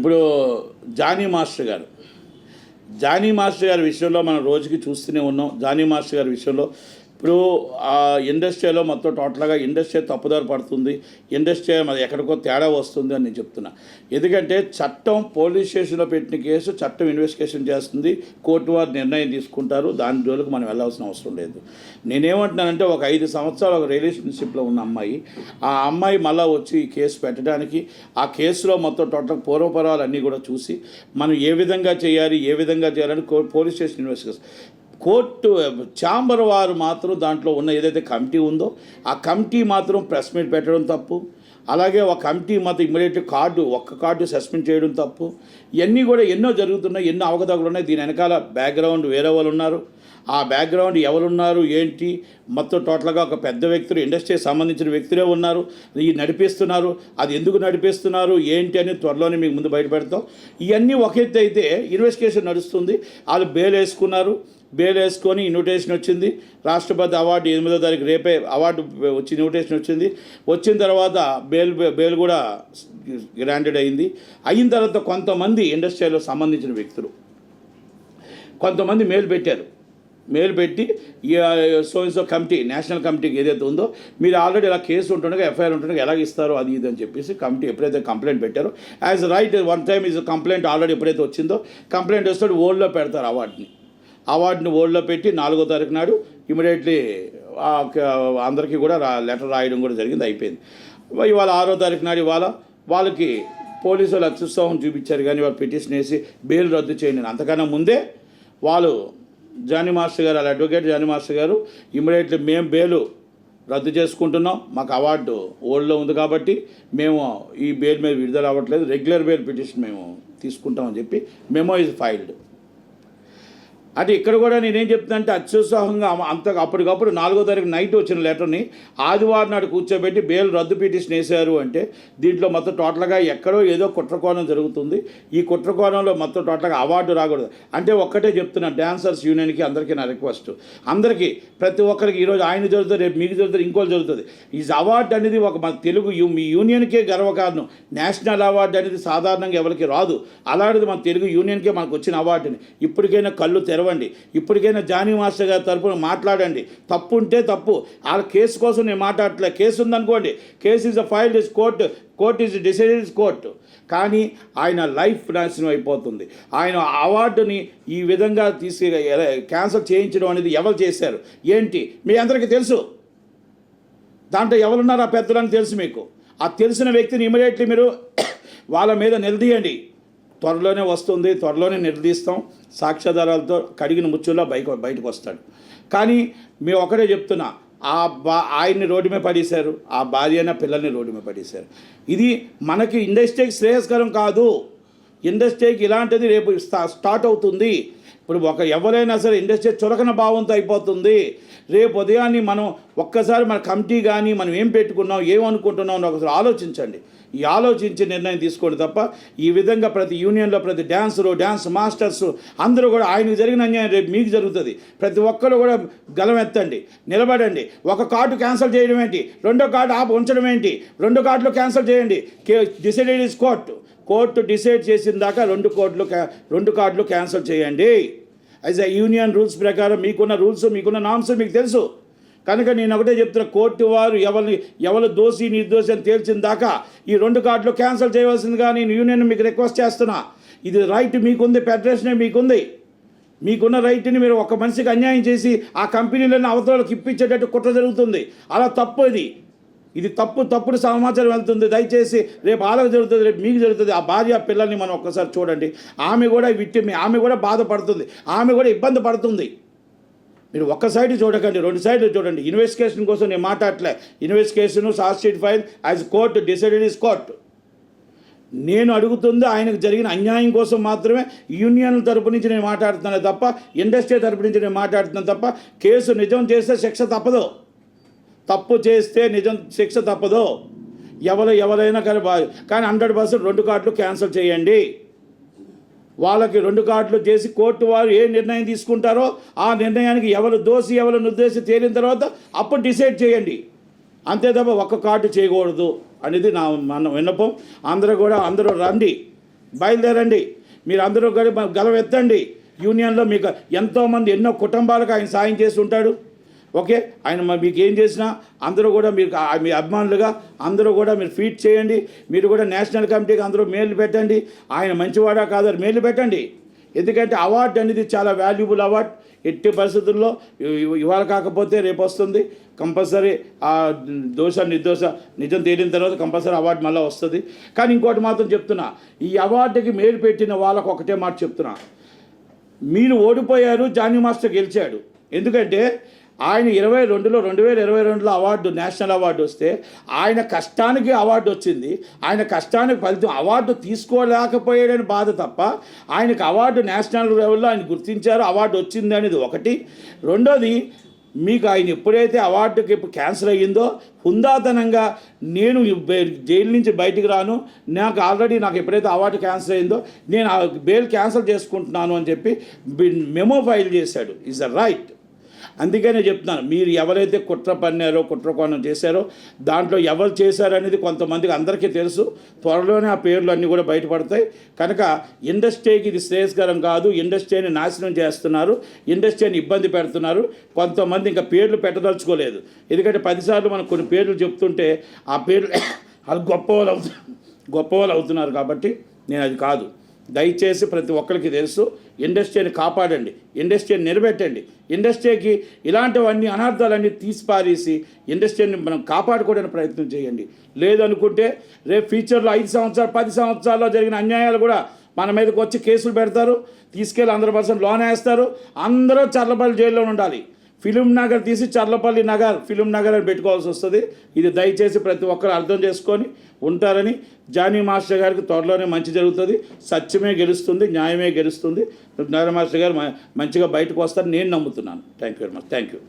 ఇప్పుడు జానీ మాస్టర్ గారు. జానీ మాస్టర్ గారి విషయంలో మనం రోజుకి చూస్తూనే ఉన్నాం. జానీ మాస్టర్ గారి విషయంలో ఇప్పుడు ఆ ఇండస్ట్రీలో మొత్తం టోటల్గా ఇండస్ట్రీ తప్పుదారి పడుతుంది. ఇండస్ట్రీ మరి ఎక్కడికో తేడా వస్తుంది అని నేను చెప్తున్నా. ఎందుకంటే చట్టం పోలీస్ స్టేషన్లో పెట్టిన కేసు చట్టం ఇన్వెస్టిగేషన్ చేస్తుంది. కోర్టు వారు నిర్ణయం తీసుకుంటారు. దాని జోలికి మనం వెళ్ళాల్సిన అవసరం లేదు. నేనేమంటున్నానంటే ఒక ఐదు సంవత్సరాలు ఒక రిలేషన్షిప్లో ఉన్న అమ్మాయి. ఆ అమ్మాయి మళ్ళీ వచ్చి ఈ కేసు పెట్టడానికి ఆ కేసులో మొత్తం టోటల్ పూర్వపరాలు అన్నీ కూడా చూసి మనం ఏ విధంగా చేయాలి ఏ విధంగా చేయాలని police station investigation court chamber వారు మాత్రం దాంట్లో ఉన్న ఏదైతే కమిటీ ఉందో ఆ కమిటీ మాత్రం ప్రెస్ మీట్ పెట్టడం తప్పు. అలాగే ఒక కమిటీ మాత్రం ఇమ్మీడియట్ కార్డు ఒక్క కార్డు సస్పెండ్ చేయడం తప్పు. ఇవన్నీ కూడా ఎన్నో జరుగుతున్నాయి ఎన్నో అవకతవకలు ఉన్నాయి. దీని వెనకాల బ్యాక్గ్రౌండ్ వేరే వాళ్ళు ఉన్నారు. ఆ బ్యాక్గ్రౌండ్ ఎవరున్నారు ఏంటి? మొత్తం టోటల్గా ఒక పెద్ద వ్యక్తులు ఇండస్ట్రీకి సంబంధించిన వ్యక్తులే ఉన్నారు. ఈ నడిపిస్తున్నారు. అది ఎందుకు నడిపిస్తున్నారు? ఏంటి అని త్వరలోనే మీకు ముందు బయటపెడతాం ఇవన్నీ ఒక ఎత్తు అయితే ఇన్వెస్టిగేషన్ నడుస్తుంది. వాళ్ళు బెయిల్ వేసుకున్నారు. బెయిల్ వేసుకొని ఇన్విటేషన్ వచ్చింది. రాష్ట్రపతి అవార్డు ఎనిమిదో తారీఖు రేపే అవార్డు వచ్చి ఇన్విటేషన్ వచ్చింది. వచ్చిన తర్వాత బెయిల్ బెయిల్ కూడా గ్రాంటెడ్ అయింది. అయిన తర్వాత కొంతమంది ఇండస్ట్రీలో సంబంధించిన వ్యక్తులు. కొంతమంది మేలు పెట్టారు. మేలు పెట్టి సో సో కమిటీ నేషనల్ కమిటీకి ఏదైతే ఉందో మీరు ఆల్రెడీ ఇలా కేసు ఉంటుండగా ఎఫ్ఐఆర్ ఉంటుండగా ఎలా ఇస్తారో అది ఇది అని చెప్పేసి కమిటీ ఎప్పుడైతే కంప్లైంట్ పెట్టారో as right one time is complaint already ఎప్పుడైతే వచ్చిందో కంప్లైంట్ వస్తే ఓల్డ్లో పెడతారు అవార్డుని. అవార్డుని ఓల్డ్లో పెట్టి నాలుగో తారీఖు నాడు ఇమీడియట్లీ అందరికీ కూడా లెటర్ రాయడం కూడా జరిగింది అయిపోయింది. ఇవాళ ఆరో తారీఖు నాడు ఇవాళ వాళ్ళకి పోలీసు వాళ్ళు అత్యుత్సాహం చూపించారు కానీ వాళ్ళు పిటిషన్ వేసి బెయిల్ రద్దు చేయండి. అంతకన్నా ముందే వాళ్ళు జానీ మాస్టర్ గారు అలా అడ్వకేట్ జానీ మాస్టర్ గారు ఇమీడియట్లీ మేము బెయిల్ రద్దు చేసుకుంటున్నాం. మాకు అవార్డు ఓల్డ్లో ఉంది కాబట్టి మేము ఈ బెయిల్ మీద విడుదల అవ్వట్లేదు. రెగ్యులర్ బెయిల్ పిటిషన్ మేము తీసుకుంటామని చెప్పి మెమో ఇస్ ఫైల్డ్. అంటే ఇక్కడ కూడా నేనేం చెప్తానంటే అత్యుత్సాహంగా అంత అప్పటికప్పుడు నాలుగో తారీఖు నైట్ వచ్చిన లెటర్ని ఆదివారం నాడు కూర్చోబెట్టి బెయిల్ రద్దు పిటిషన్ వేశారు అంటే దీంట్లో మొత్తం టోటల్గా ఎక్కడో ఏదో కుట్రకోణం జరుగుతుంది. ఈ కుట్రకోణంలో మొత్తం టోటల్గా అవార్డు రాకూడదు. అంటే ఒక్కటే చెప్తున్నా డ్యాన్సర్స్ యూనియన్కి అందరికీ నా రిక్వెస్ట్. అందరికీ ప్రతి ఒక్కరికి ఈరోజు ఆయన జరుగుతుంది రేపు మీకు జరుగుతుంది ఇంకోటి జరుగుతుంది ఈ అవార్డు అనేది ఒక మన తెలుగు యూ- మీ యూనియన్కే గర్వకారణం. నేషనల్ అవార్డు అనేది సాధారణంగా ఎవరికి రాదు. అలాంటిది మన తెలుగు యూనియన్కే మనకు వచ్చిన అవార్డుని. ఇప్పటికైనా కళ్ళు తెరవండి. ఇప్పటికైనా జానీ మాస్టర్ గారి తరపున మాట్లాడండి. తప్పు ఉంటే తప్పు. వాళ్ళ కేసు కోసం నేను మాట్లాడట్లే. కేసు ఉందనుకోండి. Case is a filed is court. Court is decided is court. కానీ ఆయన లైఫ్ నాశనం అయిపోతుంది. ఆయన అవార్డుని ఈ విధంగా తీసి క్యాన్సల్ చేయించడం అనేది ఎవరు చేశారు? ఏంటి? మీ అందరికీ తెలుసు. దాంట్లో ఎవరున్నారు ఆ పెద్దలని తెలుసు మీకు. ఆ తెలిసిన వ్యక్తిని ఇమీడియట్లీ మీరు వాళ్ళ మీద నిలదీయండి. త్వరలోనే వస్తుంది త్వరలోనే నిర్దిస్తాం సాక్ష్యాధారాలతో కడిగిన ముచ్చుల్లో బయట బయటకు వస్తాడు. కానీ మేము ఒకటే చెప్తున్నా ఆ బా ఆయన్ని రోడ్డు మీద పడేశారు ఆ భార్య పిల్లల్ని రోడ్డు మీద పడేశారు. ఇది మనకి ఇండస్ట్రీకి శ్రేయస్కరం కాదు. ఇండస్ట్రీకి ఇలాంటిది రేపు స్టార్ట్ అవుతుంది. ఇప్పుడు ఒక ఎవరైనా సరే ఇండస్ట్రీ చురకన భావంతో అయిపోతుంది. రేపు ఉదయాన్నే మనం ఒక్కసారి మన కమిటీ కానీ మనం ఏం పెట్టుకున్నాం ఏమనుకుంటున్నాం అని ఒకసారి ఆలోచించండి. ఈ ఆలోచించి నిర్ణయం తీసుకోండి తప్ప ఈ విధంగా ప్రతి యూనియన్లో ప్రతి డ్యాన్సరు డ్యాన్స్ మాస్టర్స్ అందరూ కూడా ఆయనకు జరిగిన అన్యాయం రేపు మీకు జరుగుతుంది. ప్రతి ఒక్కరు కూడా గలమెత్తండి నిలబడండి. ఒక కార్డు క్యాన్సిల్ చేయడం ఏంటి? రెండో కార్డు ఆపు ఉంచడం ఏంటి? రెండు కార్డులు క్యాన్సిల్ చేయండి. కే decided is court. Court decide చేసిన దాకా రెండు కోర్టులు క్యా- రెండు కార్డులు క్యాన్సిల్ చేయండి. యాజ్ అ యూనియన్ రూల్స్ ప్రకారం మీకున్న రూల్స్ మీకున్న నామ్స్ మీకు తెలుసు. కనుక నేను ఒకటే చెప్తున్నా కోర్టు వారు ఎవరిని ఎవరు దోషి నిర్దోషి అని తేల్చిన దాకా ఈ రెండు కార్డులు క్యాన్సిల్ చేయవలసిందిగా నేను యూనియన్ మీకు రిక్వెస్ట్ చేస్తున్నా. ఇది రైట్ మీకుంది ఫెడరేషనే మీకుంది. మీకున్న రైట్ని మీరు ఒక మనిషికి అన్యాయం చేసి ఆ కంపెనీలను అవతలకు ఇప్పించేటట్టు కుట్ర జరుగుతుంది. అలా తప్పు ఇది. ఇది తప్పు తప్పుడు సమాచారం వెళ్తుంది. దయచేసి రేపు వాళ్ళకి జరుగుతుంది రేపు మీకు జరుగుతుంది. ఆ భార్య పిల్లల్ని మనం ఒక్కసారి చూడండి. ఆమె కూడా విట్టిమి ఆమె కూడా బాధపడుతుంది. ఆమె కూడా ఇబ్బంది పడుతుంది. మీరు ఒక్క సైడ్ చూడకండి రెండు సైడ్లు చూడండి. ఇన్వెస్టిగేషన్ కోసం నేను మాట్లాడలే investigation charge sheet file as court decided is court నేను అడుగుతుంది ఆయనకు జరిగిన అన్యాయం కోసం మాత్రమే. యూనియన్ తరపు నుంచి నేను మాట్లాడుతున్నాను తప్ప ఇండస్ట్రీ తరపు నుంచి నేను మాట్లాడుతున్నాను తప్ప కేసు నిజం చేస్తే శిక్ష తప్పదు. తప్పు చేస్తే నిజం శిక్ష తప్పదు. ఎవరు ఎవరైనా కానీ కానీ హండ్రెడ్ పర్సెంట్ రెండు కార్డులు క్యాన్సిల్ చేయండి. వాళ్ళకి రెండు కార్డులు చేసి కోర్టు వారు ఏ నిర్ణయం తీసుకుంటారో ఆ నిర్ణయానికి ఎవరు దోషి ఎవరు నిర్దేశి తేలిన తర్వాత అప్పుడు డిసైడ్ చేయండి. అంతే తప్ప ఒక్క కార్డు చేయకూడదు అనేది నా మన విన్నపం. అందరూ కూడా అందరూ రండి. బయలుదేరండి. మీరు అందరూ గడి గలవెత్తండి యూనియన్లో మీకు ఎంతోమంది ఎన్నో కుటుంబాలకు ఆయన సాయం చేసి ఉంటాడు. ఓకే? ఆయన మీకు ఏం చేసినా అందరూ కూడా మీరు మీ అభిమానులుగా అందరూ కూడా మీరు ఫీట్ చేయండి. మీరు కూడా నేషనల్ కమిటీకి అందరూ మేలు పెట్టండి. ఆయన మంచివాడా కాదని మేలు పెట్టండి. ఎందుకంటే అవార్డు అనేది చాలా వాల్యుబుల్ అవార్డ్. ఎట్టి పరిస్థితుల్లో ఇవాళ కాకపోతే రేపు వస్తుంది. కంపల్సరీ ఆ దోష నిర్దోష నిజం తేలిన తర్వాత కంపల్సరీ అవార్డు మళ్ళీ వస్తుంది. కానీ ఇంకోటి మాత్రం చెప్తున్నా. ఈ అవార్డుకి మేలు పెట్టిన వాళ్ళకు ఒకటే మాట చెప్తున్నా. మీరు ఓడిపోయారు జానీ మాస్టర్ గెలిచాడు. ఎందుకంటే ఆయన ఇరవై రెండులో రెండు వేల ఇరవై రెండులో అవార్డు నేషనల్ అవార్డు వస్తే ఆయన కష్టానికి అవార్డు వచ్చింది. ఆయన కష్టానికి ఫలితం అవార్డు తీసుకోలేకపోయాడని బాధ తప్ప ఆయనకు అవార్డు నేషనల్ లెవెల్లో ఆయన గుర్తించారు. అవార్డు వచ్చింది అనేది ఒకటి. రెండోది మీకు ఆయన ఎప్పుడైతే అవార్డుకి ఇప్పుడు క్యాన్సిల్ అయ్యిందో హుందాతనంగా నేను జైలు నుంచి బయటికి రాను. నాకు ఆల్రెడీ నాకు ఎప్పుడైతే అవార్డు క్యాన్సిల్ అయిందో నేను ఆ బెయిల్ క్యాన్సిల్ చేసుకుంటున్నాను అని చెప్పి మెమో ఫైల్ చేశాడు. Is a right. అందుకనే చెప్తున్నాను మీరు ఎవరైతే కుట్ర పన్నారో కుట్రకోణం చేశారో దాంట్లో ఎవరు చేశారనేది కొంతమందికి అందరికీ తెలుసు. త్వరలోనే ఆ పేర్లు అన్నీ కూడా బయటపడతాయి. కనుక ఇండస్ట్రీకి ఇది శ్రేయస్కరం కాదు. ఇండస్ట్రీని నాశనం చేస్తున్నారు. ఇండస్ట్రీని ఇబ్బంది పెడుతున్నారు. కొంతమంది ఇంకా పేర్లు పెట్టదలుచుకోలేదు. ఎందుకంటే పదిసార్లు మనం కొన్ని పేర్లు చెప్తుంటే ఆ పేర్లు వాళ్ళు గొప్పవాళ్ళు అవుతున్నారు గొప్పవాళ్ళు అవుతున్నారు కాబట్టి నేను అది కాదు. దయచేసి ప్రతి ఒక్కరికి తెలుసు ఇండస్ట్రీని కాపాడండి ఇండస్ట్రీని నిలబెట్టండి. ఇండస్ట్రీకి ఇలాంటివన్నీ అనార్థాలన్నీ తీసిపారేసి ఇండస్ట్రీని మనం కాపాడుకోవడానికి ప్రయత్నం చేయండి. లేదనుకుంటే రేపు ఫ్యూచర్లో ఐదు సంవత్సరాలు పది సంవత్సరాల్లో జరిగిన అన్యాయాలు కూడా మన మీదకి వచ్చి కేసులు పెడతారు తీసుకెళ్ళి అందరూ పర్సెంట్ లోన్ వేస్తారు అందరూ చర్లపల్లి జైల్లో ఉండాలి. ఫిలిం నగర్ తీసి చర్లపల్లి నగర్ ఫిలిం నగర్ అని పెట్టుకోవాల్సి వస్తుంది. ఇది దయచేసి ప్రతి ఒక్కరు అర్థం చేసుకొని ఉంటారని జానీ మాస్టర్ గారికి త్వరలోనే మంచి జరుగుతుంది. సత్యమే గెలుస్తుంది న్యాయమే గెలుస్తుంది. నరేంద్ర మాస్టర్ గారు మ- మంచిగా బయటకు వస్తారని నేను నమ్ముతున్నాను. Thank you very much thank you